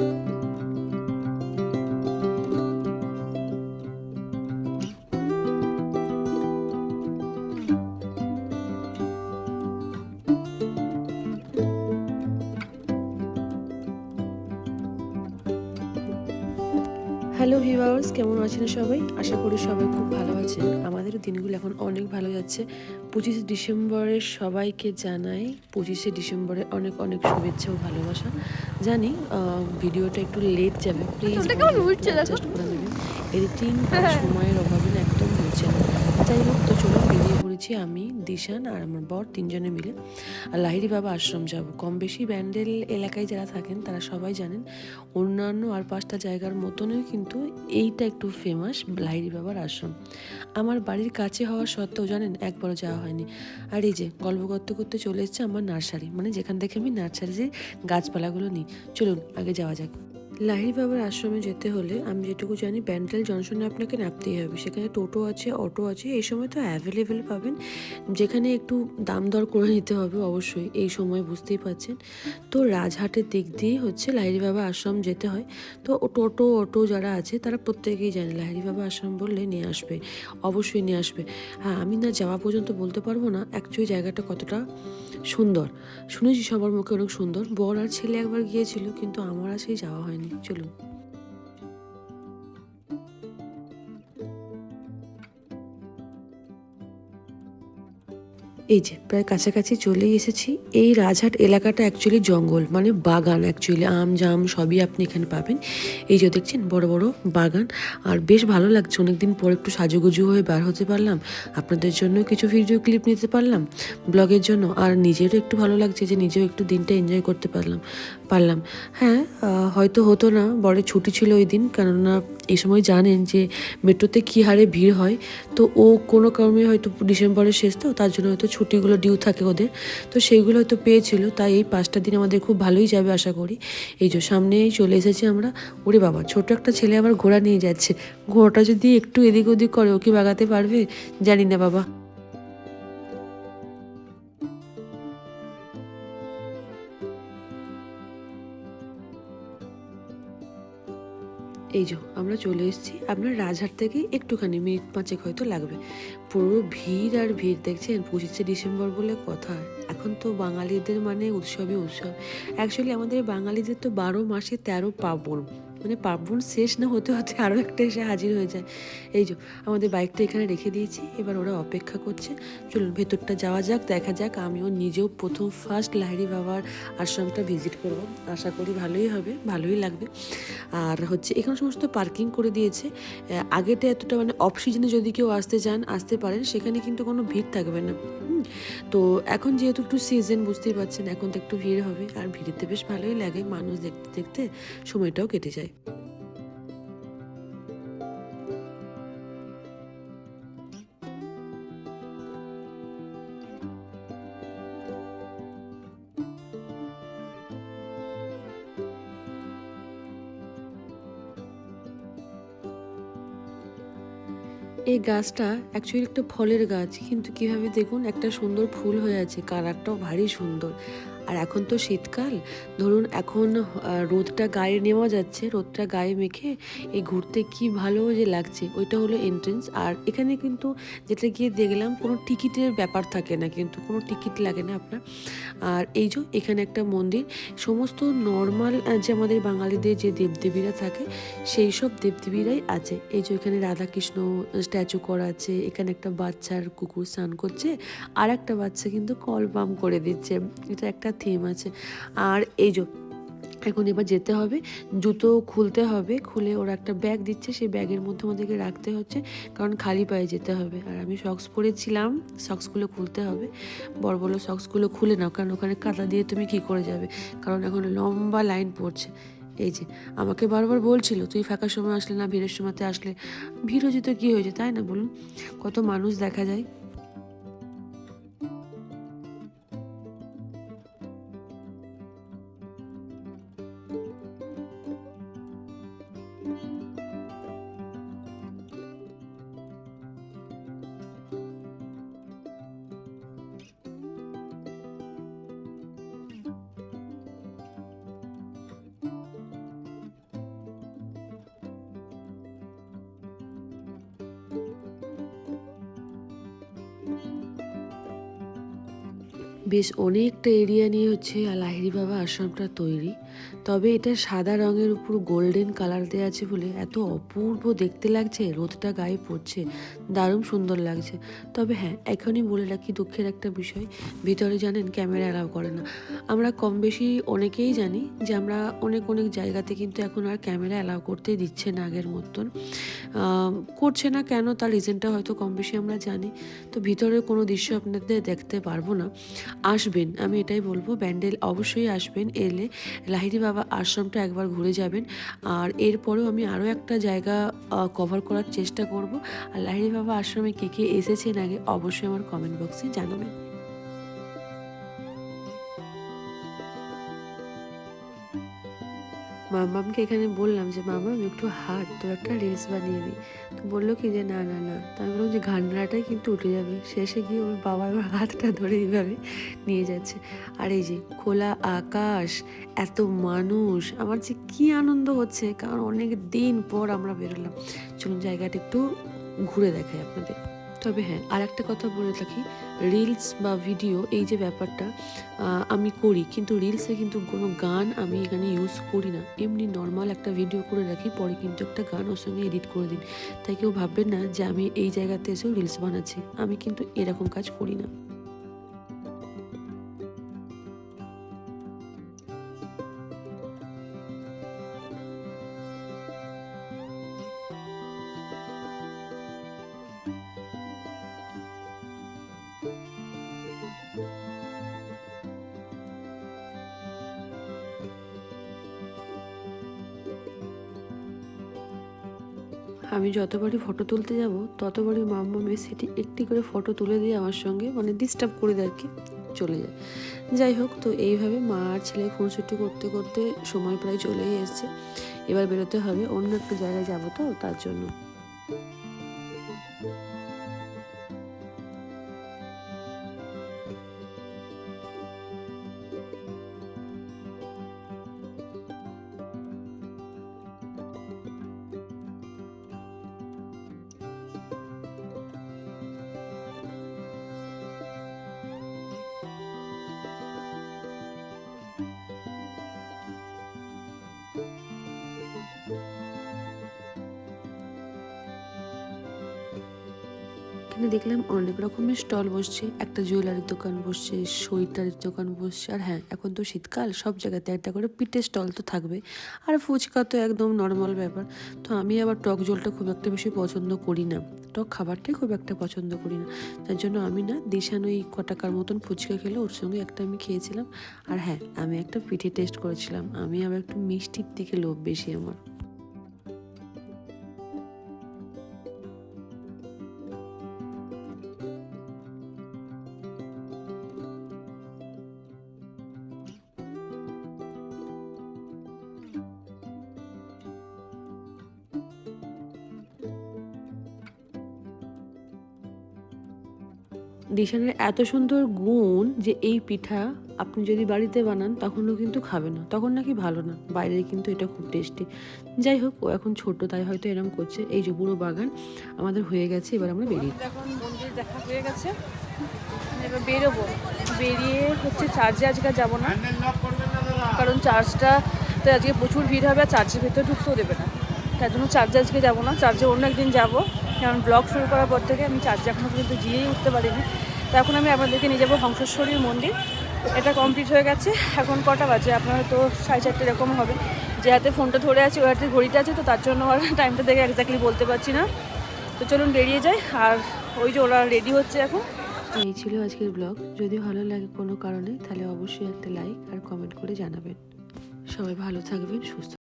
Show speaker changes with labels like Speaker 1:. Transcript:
Speaker 1: thank you hello viewers কেমন আছেন সবাই? আশা করি সবাই খুব ভালো আছেন। আমাদের দিনগুলো এখন অনেক ভালো যাচ্ছে। পঁচিশে ডিসেম্বরে সবাইকে জানাই পঁচিশে ডিসেম্বরে অনেক অনেক শুভেচ্ছা ও ভালোবাসা। জানি ভিডিওটা একটু লেট যাবে প্লিজ এডিটিং সময়ের অভাবে না একদম যাই হোক, তো চলো বেরিয়ে পড়েছি আমি, দিশান আর আমার বর তিনজনে মিলে। আর লাহিরি বাবা আশ্রম যাব। কম বেশি ব্যান্ডেল এলাকায় যারা থাকেন, তারা সবাই জানেন, অন্যান্য আর পাঁচটা জায়গার মতনই কিন্তু এইটা একটু ফেমাস লাহিরি বাবার আশ্রম। আমার বাড়ির কাছে হওয়া সত্ত্বেও, জানেন, একবারও যাওয়া হয়নি। আর এই যে গল্প করতে করতে চলে এসেছে আমার নার্সারি। মানে যেখান থেকে আমি নার্সারির গাছপালাগুলো নিই। চলুন, আগে যাওয়া যাক। লাহিরি বাবার আশ্রমে যেতে হলে আমি যেটুকু জানি ব্যান্ডেল জংশনে আপনাকে নামতেই হবে। সেখানে টোটো আছে, অটো আছে, এই সময় তো অ্যাভেলেবেল পাবেন। যেখানে একটু দাম দর করে নিতে হবে অবশ্যই, এই সময় বুঝতেই পারছেন। তো রাজহাটের দিক দিয়ে হচ্ছে লাহিরি বাবা আশ্রম যেতে হয়। তো টোটো, অটো যারা আছে, তারা প্রত্যেকেই জানে লাহিরি বাবা আশ্রম বললে নিয়ে আসবে, অবশ্যই নিয়ে আসবে। হ্যাঁ আমি না যাওয়া পর্যন্ত বলতে পারব না অ্যাকচুয়ালি জায়গাটা কতটা সুন্দর। শুনেছি সবার মুখে অনেক সুন্দর। বর আর ছেলে একবার গিয়েছিল, কিন্তু আমার আর সেই যাওয়া হয়নি। চলুন। এই যে, প্রায় কাছাকাছি চলেই এসেছি। এই রাজহাট এলাকাটা অ্যাকচুয়ালি জঙ্গল মানে বাগান অ্যাকচুয়ালি আম, জাম সবই আপনি এখানে পাবেন। এই যে দেখছেন, বড় বড় বাগান। আর বেশ ভালো লাগছে, অনেকদিন পর একটু সাজুগুজু হয়ে বার হতে পারলাম। আপনাদের জন্য কিছু ভিডিও ক্লিপ নিতে পারলাম ব্লগের জন্য। আর নিজেরও একটু ভালো লাগছে যে নিজেও একটু দিনটা এনজয় করতে পারলাম। পারলাম। হ্যাঁ হয়তো হতো না বড় ছুটি ছিল ওই দিন, কেননা এই সময় জানেন যে মেট্রোতে কী হারে ভিড় হয়। তো ও কোনো কারণে হয়তো ডিসেম্বরের শেষ, তো তার জন্য হয়তো ছুটিগুলো ডিউ থাকে ওদের। তো সেইগুলো হয়তো পেয়েছিল, তাই এই পাঁচটা দিন আমাদের খুব ভালোই যাবে আশা করি। এই যে সামনেই চলে এসেছি আমরা, ওরে বাবা ছোট একটা ছেলে আবার ঘোড়া নিয়ে যাচ্ছে। ঘোড়াটা যদি একটু এদিক ওদিক করে, ও কি বাগাতে পারবে? জানি না বাবা। এই যে, আমরা চলে এসেছি। আপনার রাজহাট থেকে একটুখানি মিনিট পাঁচেক হয়তো লাগবে। পুরো ভিড় আর ভিড় দেখছেন, পঁচিশে ডিসেম্বর বলে কথা। এখন তো বাঙালিদের মানে উৎসবই উৎসব। অ্যাকচুয়ালি আমাদের বাঙালিদের তো বারো মাসে তেরো পার্বণ। মানে পার্বণ শেষ না হতে হতে আরও একটা এসে হাজির হয়ে যায়। এই যে, আমাদের বাইকটা এখানে রেখে দিয়েছি, এবার ওরা অপেক্ষা করছে। চলুন, ভেতরটা যাওয়া যাক, দেখা যাক, আমিও নিজেও প্রথম ফার্স্ট লাহিড়ি বাবার আশ্রমটা ভিজিট করব। আশা করি ভালোই হবে, ভালোই লাগবে। আর হচ্ছে, এখানে সমস্ত পার্কিং করে দিয়েছে। আগেটা এতটা মানে অফ সিজনে যদি কেউ আসতে চান, আসতে পারেন, সেখানে কিন্তু কোনো ভিড় থাকবে না। তো এখন যেহেতু একটু সিজন বুঝতেই পারছেন, এখন তো একটু ভিড় হবে। আর ভিড়েতে বেশ ভালোই লাগে, মানুষ দেখতে দেখতে সময়টাও কেটে যায়। এই গাছটা অ্যাকচুয়ালি একটা ফলের গাছ, কিন্তু কীভাবে দেখুন একটা সুন্দর ফুল হয়ে আছে কালারটাও ভারী সুন্দর। আর এখন তো শীতকাল। ধরুন এখন রোদটা গায়ে নেওয়া যাচ্ছে, রোদটা গায়ে মেখে এই ঘুরতে কি ভালো যে লাগছে, ওইটা হলো এন্ট্রেন্স আর এখানে কিন্তু যেটা গিয়ে দেখলাম, কোনো টিকিটের ব্যাপার থাকে না কিন্তু, কোনো টিকিট লাগে না আপনার। আর এই যে এখানে একটা মন্দির, সমস্ত নর্মাল যে আমাদের বাঙালিদের যে দেবদেবীরা থাকে, সেই সব দেবদেবীরাই আছে। এই যে এখানে রাধাকৃষ্ণ স্ট্যাচু করা আছে, এখানে একটা বাচ্চার কুকুর স্নান করছে আর একটা বাচ্চা কিন্তু কল পাম করে দিচ্ছে। এটা একটা থিম আছে। আর এই যে, এখন এবার যেতে হবে, জুতো খুলতে হবে, খুলে ওরা একটা ব্যাগ দিচ্ছে, সেই ব্যাগের মধ্যে আমাদেরকে রাখতে হচ্ছে, কারণ খালি পায়ে যেতে হবে। আর আমি সক্স পরেছিলাম সক্সগুলো খুলতে হবে, বড় বড় সক্সগুলো খুলে নাও, কারণ ওখানে কাদা দিয়ে তুমি কি করে যাবে? কারণ এখন লম্বা লাইন পড়ছে। এই যে, আমাকে বারবার বলছিল, তুই ফাঁকার সময় আসলে না, ভিড়ের সময়তে আসলে। ভিড় হয়েছে তো কী হয়েছে, তাই না বলুন? কত মানুষ দেখা যায়। বেশ অনেকটা এরিয়া নিয়ে হচ্ছে লাহিড়ি বাবা আশ্রমটা তৈরি। তবে এটা সাদা রঙের উপর গোল্ডেন কালার দেওয়া আছে বলে এত অপূর্ব দেখতে লাগছে, রোদটা গায়ে পড়ছে, দারুণ সুন্দর লাগছে। তবে হ্যাঁ এখনই বলে রাখি দুঃখের একটা বিষয়, ভিতরে জানেন ক্যামেরা অ্যালাউ করে না। আমরা কম বেশি অনেকেই জানি যে আমরা অনেক অনেক জায়গাতে কিন্তু এখন আর ক্যামেরা অ্যালাউ করতে দিচ্ছে না আগের মতন। করছে না কেন তার রিজনটা হয়তো কম বেশি আমরা জানি, তো ভিতরের কোনো দৃশ্য আপনাদের দেখতে পারব না। আসবেন, আমি এটাই বলব, ব্যান্ডেল অবশ্যই আসবেন, এলে লাহিরি বাবা আশ্রমটা একবার ঘুরে যাবেন। আর এরপরেও আমি আরও একটা জায়গা কভার করার চেষ্টা করব। আর লাহিরি বাবা আশ্রমে কে কে এসেছেন আগে অবশ্যই আমার কমেন্ট বক্সে জানাবেন। মামামকে এখানে বললাম যে মামাম একটু হাট তোর একটা রিলস বানিয়ে দিই। তো বলল কি যে, না না না। তো আমি বললাম যে ঘান্ডাটাই কিন্তু উঠে যাবে। শেষে গিয়ে ওর বাবা আমার হাতটা ধরে এইভাবে নিয়ে যাচ্ছে। আর এই যে খোলা আকাশ, এত মানুষ, আমার যে কি আনন্দ হচ্ছে, কারণ অনেক দিন পর আমরা বেরোলাম। চলুন জায়গাটা একটু ঘুরে দেখাই আপনাদের। তবে হ্যাঁ আর একটা কথা বলে থাকি। রিলস বা ভিডিও এই যে ব্যাপারটা আমি করি, কিন্তু রিলসে কিন্তু কোনো গান আমি এখানে ইউজ করি না। এমনি নর্মাল একটা ভিডিও করে রাখি, পরে কিন্তু একটা গান ওর সঙ্গে এডিট করে দিন তাই কেউ ভাববেন না যে আমি এই জায়গাতে এসেও রিলস বানাচ্ছি। আমি কিন্তু এরকম কাজ করি না। আমি যতবারই ফটো তুলতে যাব, ততবারই মাম্মা সেটি একটি করে ফটো তুলে দিয়ে আমার সঙ্গে মানে ডিস্টার্ব করে দেয় আর কি, চলে যায়। যাই হোক, তো এইভাবে মা আর ছেলে খুনসুটি করতে করতে সময় প্রায় চলেই এসছে। এবার বেরোতে হবে, অন্য একটা জায়গায় যাব তো, তার জন্য। এখানে দেখলাম অনেক রকমের স্টল বসছে, একটা জুয়েলারির দোকান বসছে সোয়েটারের দোকান বসছে, আর হ্যাঁ এখন তো শীতকাল, সব জায়গাতে একটা করে পিঠের স্টল তো থাকবে। আর ফুচকা তো একদম নর্মাল ব্যাপার। তো আমি আবার টক জলটা খুব একটা বেশি পছন্দ করি না। টক খাবারটাই খুব একটা পছন্দ করি না। তার জন্য আমি না দিশান ওই ক টাকার মতন ফুচকা খেলে, ওর সঙ্গে একটা আমি খেয়েছিলাম। আর হ্যাঁ আমি একটা পিঠে টেস্ট করেছিলাম। আমি আবার একটু মিষ্টির দিকে লোভ বেশি আমার। ডিশানের এত সুন্দর গুণ যে এই পিঠা আপনি যদি বাড়িতে বানান, তখনও কিন্তু খাবে না। তখন নাকি ভালো না। বাইরে কিন্তু এটা খুব টেস্টি যাই হোক, ও এখন ছোট, তাই হয়তো এরম করছে। এই যে পুরো বাগান, আমাদের হয়ে গেছে, এবার আমরা বেরিয়ে
Speaker 2: এখন মন্দির দেখা হয়ে গেছে। এবার বেরোবো। বেরিয়ে হচ্ছে চার্জে আজকে যাব না। কারণ চার্জটা তো আজকে প্রচুর ভিড় হবে, আর চার্জের ভেতরে ঢুকতেও দেবে না। তার জন্য চার্জে আজকে যাব না। চার্জে অন্য একদিন যাব। কারণ ব্লগ শুরু করার পর থেকে আমি চার্জে এখনও পর্যন্ত গিয়েই উঠতে পারিনি। তো এখন আমি আপনাদেরকে নিয়ে যাব হংসেশ্বরীর মন্দির। এটা কমপ্লিট হয়ে গেছে। এখন কটা বাজে? আপনারা তো সাড়ে চারটে এরকম হবে। যে হাতে ফোনটা ধরে আছে, ওই হাতে ঘড়িটা আছে, তো তার জন্য আর টাইমটা দেখে এক্স্যাক্টলি বলতে পারছি না। তো চলুন বেরিয়ে যাই। আর ওই যে ওরা রেডি হচ্ছে এখন।
Speaker 1: এই ছিল আজকের ব্লগ যদি ভালো লাগে কোনো কারণে, তাহলে অবশ্যই একটা লাইক আর কমেন্ট করে জানাবেন। সবাই ভালো থাকবেন, সুস্থ